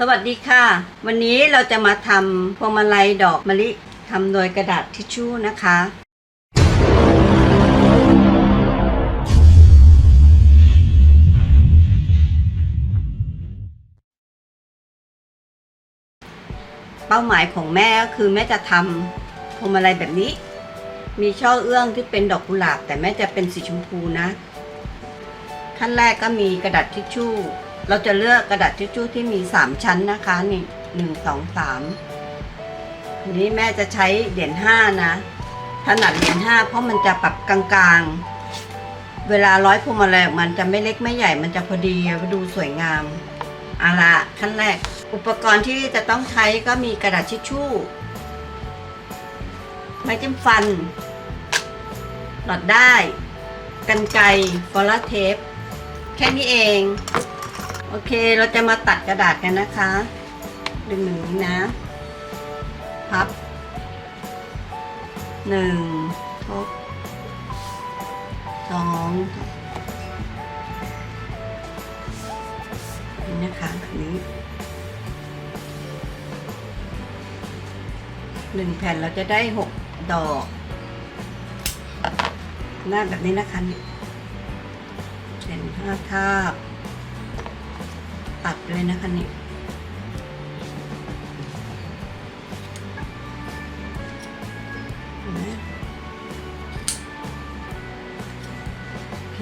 สวัสดีค่ะ วันนี้เราจะมาทำพวงมาลัยดอกมะลิทำโดยกระดาษทิชชู่นะคะ เป้าหมายของแม่ก็คือแม่จะทำพวงมาลัยแบบนี้ มีช่อเอื้องที่เป็นดอกกุหลาบ แต่แม่จะเป็นสีชมพูนะ ขั้นแรกก็มีกระดาษทิชชู่ เราจะเลือกกระดาษทิชชู่ที่มี3ชั้นนะคะนี่หนึ่งสองสามนี้แม่จะใช้เหรียญห้านะถนัดเหรียญห้าเพราะมันจะปรับกลางๆ เวลาร้อยพวงมาลัยมันจะไม่เล็กไม่ใหญ่มันจะพอดีดูสวยงามเอาละขั้นแรก อุปกรณ์ที่จะต้องใช้ก็มีกระดาษทิชชู่ ไม้จิ้มฟัน หลอดได้ กันไกรฟอลลาเทป แค่นี้เอง โอเคเราจะมาตัดกระดาษกันนะคะ ดึงหนึ่งนี้นะ พับหนึ่งทบสองนี่นะคะแบบนี้หนึ่งแผ่นเราจะได้หกดอก หน้าแบบนี้นะคะนี่เป็นห้าทาบ ตัดเลยนะคะนี่โอเค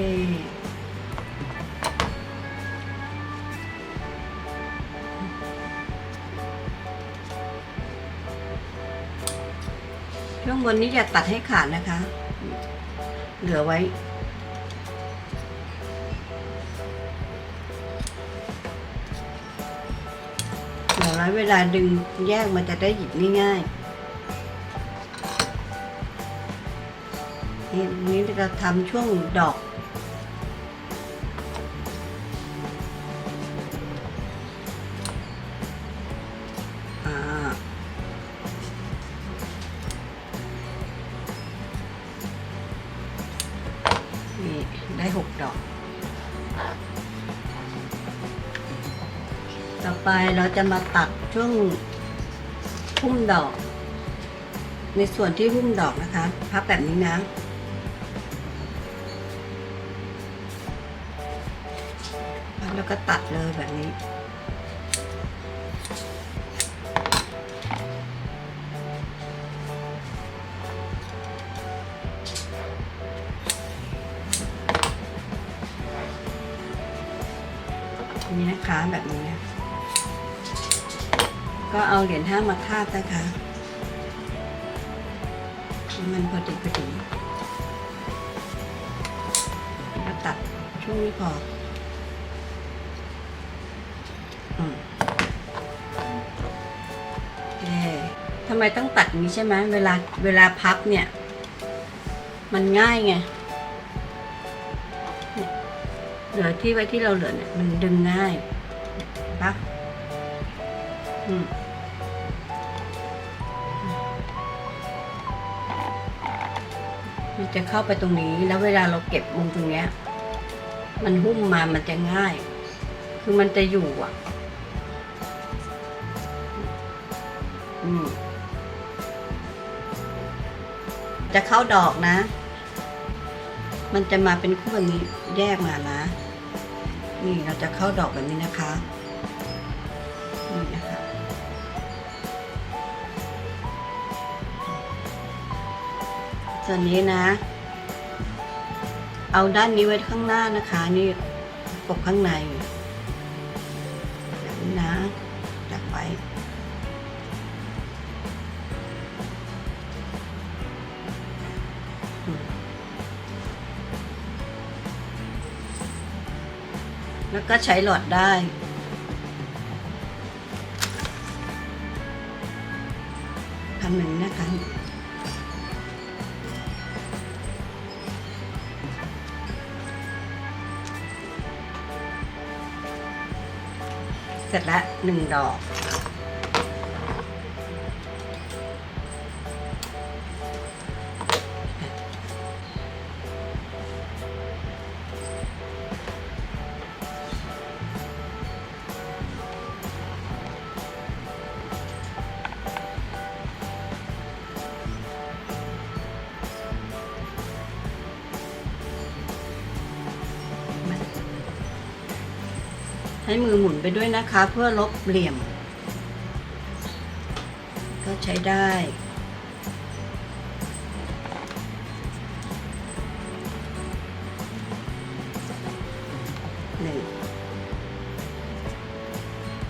ช่วงบนนี้อย่าตัดให้ขาดนะคะ เหลือไว้ เดี๋ยเวลาดึงแยกมันจะได้หยิบง่ายๆนี่นี่เราทำช่วงดอก ไปเราจะมาตัดช่วงหุ้มดอก ในส่วนที่หุ้มดอกนะคะ พับแบบนี้นะ แล้วก็ตัดเลยแบบนี้นี่นะคะแบบนี้นะ ก็เอาเหรียญห้ามาคาดนะคะ มันพอดีพอดีแล้วก็ตัดช่วงนี้พอโอเคทำไมต้องตัดนี้ใช่ไหมเวลาเวลาพับเนี่ย มันง่ายไงเหลือที่ไว้ที่เราเหลือเนี่ยมันดึงง่าย มันจะเข้าไปตรงนี้แล้วเวลาเราเก็บมุมตรงเนี้ย มันหุ้มมามันจะง่าย คือมันจะอยู่อะ อืมจะเข้าดอกนะ มันจะมาเป็นคู่แบบนี้แยกมานะ นี่เราจะเข้าดอกแบบนี้นะคะ ส่วนนี้นะ เอาด้านนี้ไว้ข้างหน้านะคะ นี่ปกข้างในแบบนี้นะจับไว้แล้วก็ใช้หลอดได้พันหนึ่งนะคะ เสร็จแล้วหนึ่งดอก ให้มือหมุนไปด้วยนะคะ เพื่อลบเหลี่ยม ก็ใช้ได้หนึ่ง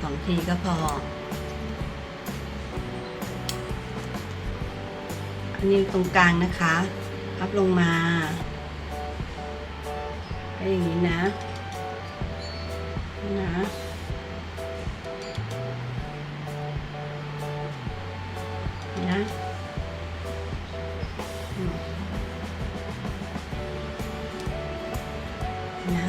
สองทีก็พอ อันนี้ตรงกลางนะคะ พับลงมาให้อย่างนี้นะ นะนะอืมนะ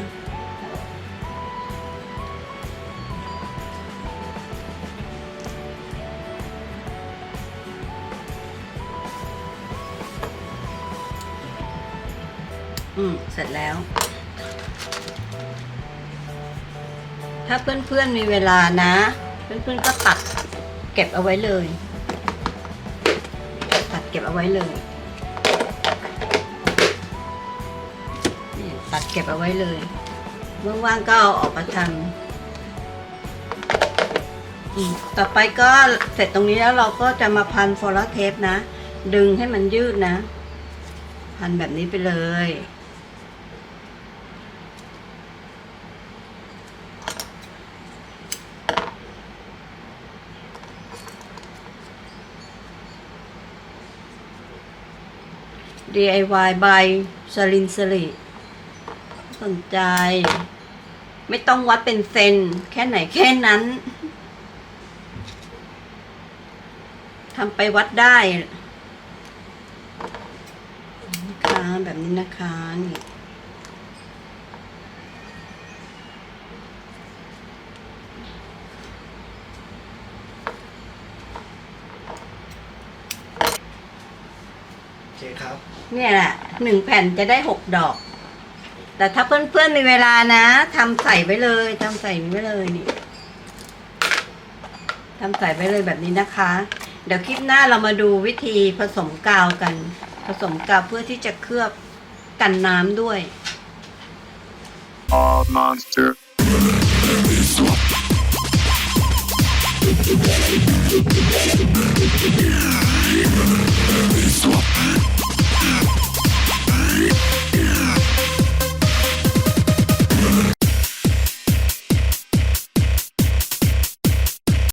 อืม เสร็จแล้ว ถ้าเพื่อนๆมีเวลานะ เพื่อนๆก็ตัดเก็บเอาไว้เลย ตัดเก็บเอาไว้เลยนี่ตัดเก็บเอาไว้เลยว่างๆก็เอาออกมาทำต่อไปก็เสร็จตรงนี้แล้วเราก็จะมาพันฟอลเทปนะ ดึงให้มันยืดนะ พันแบบนี้ไปเลย DIY ใบสลินสลิสนใจ ไม่ต้องวัดเป็นเซน แค่ไหนแค่นั้นทำไปวัดได้นะคะแบบนี้นะคะนี่ เคครับ เนี่ยแหละหนึ่งแผ่นจะได้หกดอก แต่ถ้าเพื่อนๆมีเวลานะทำใส่ไว้เลยทำใส่ไว้เลยนี่ทำใส่ไว้เลยแบบนี้นะคะ เดี๋ยวคลิปหน้าเรามาดูวิธีผสมกาวกัน ผสมกาวเพื่อที่จะเคลือบกันน้ำด้วย All Stop.